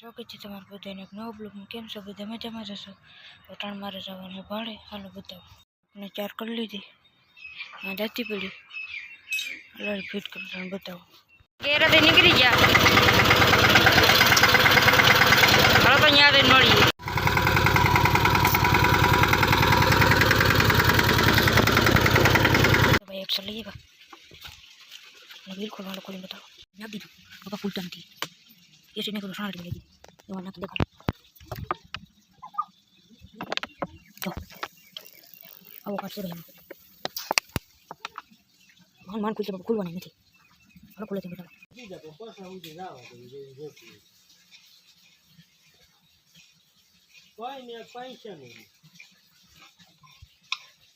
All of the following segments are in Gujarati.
સ્વાગત છે તમારું બધાને એક નવો બ્લોગમાં કેમ છો બધા મજામાં જશો તો ત્રણ મારે જવાનું ભાડે હાલો બતાવો અને ચાર કરી લીધી આ જતી પડી હાલો ફિટ કરી તમને બતાવો ગેરાથી નીકળી ગયા હાલો તો અહીંયા આવીને મળીએ તો ભાઈ એકસો લઈએ બા બિલકુલ હાલો ખોલીને બતાવો નાખી દીધું બાપા ફૂલતા નથી એમાં દેખાડો જો આવો કાચો રહ્યો માન ખુલશે બાપા ખુલવાની નથી હાલો ખુલે છે બતાવો કોઈ પૈસા નહીં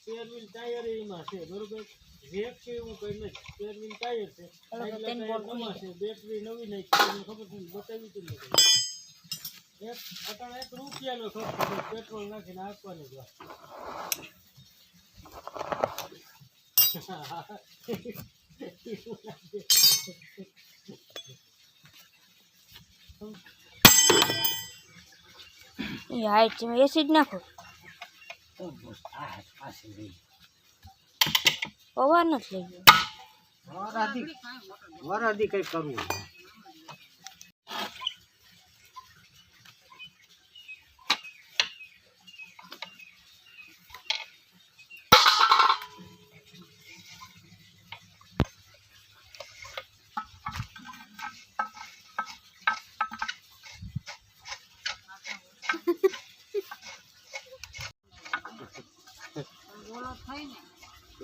શેરવીન ટાયર એમાં છે બરોબર રેક કે એવું કઈ નથી શેરવીન ટાયર છે બરોબર, આગલા તેની ટાયર બોલ નવા છે બેટરી નવી નાખી તમને ખબર છે ને બતાવી હતી ને બધાને. એક અટાણે એક રૂપિયાનો ખર્ચ છે પેટ્રોલ નાખીને આપવાની જ વાત એ હાઈટ છે એસી જ નાખો પવાર નથી લઈ ગયો વરાદી વરાદી કઈ કરવું.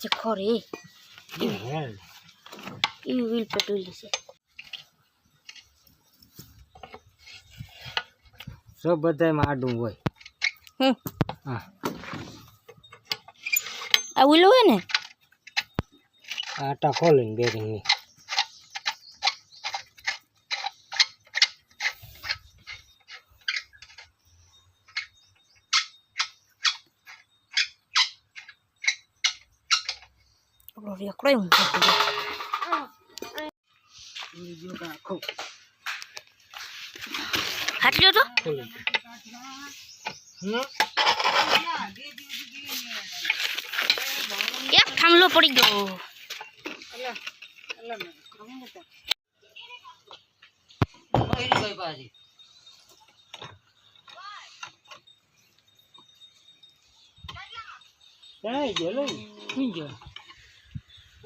છે ખોરે એવી વ્હીલ પટોલી છે સબ બધામાં આડું હોય. હા. આ ઉલો હોય ને? આટા ખોલીને બેરિંગની આપણો રેકડો એમ છે હાથ લ્યો તો ખોલી હમ એક થાંભલો પડી ગયો ક્યાંય ગયો લઈ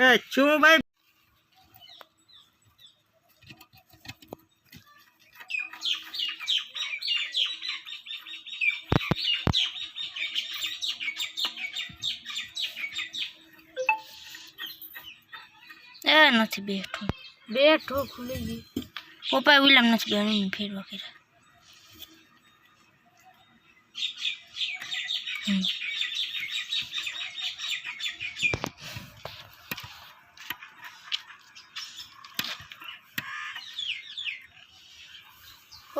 એ શું ભાઈ? એ નથી બેઠું. બેઠો ખુલી ગઈ. પપ્પા વિલમ નથી બેઠું ફેરવા કર્યા. હમ.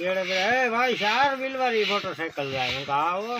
पेड़ पर है भाई चार मिल वाली मोटरसाइकिल जाए कहा वो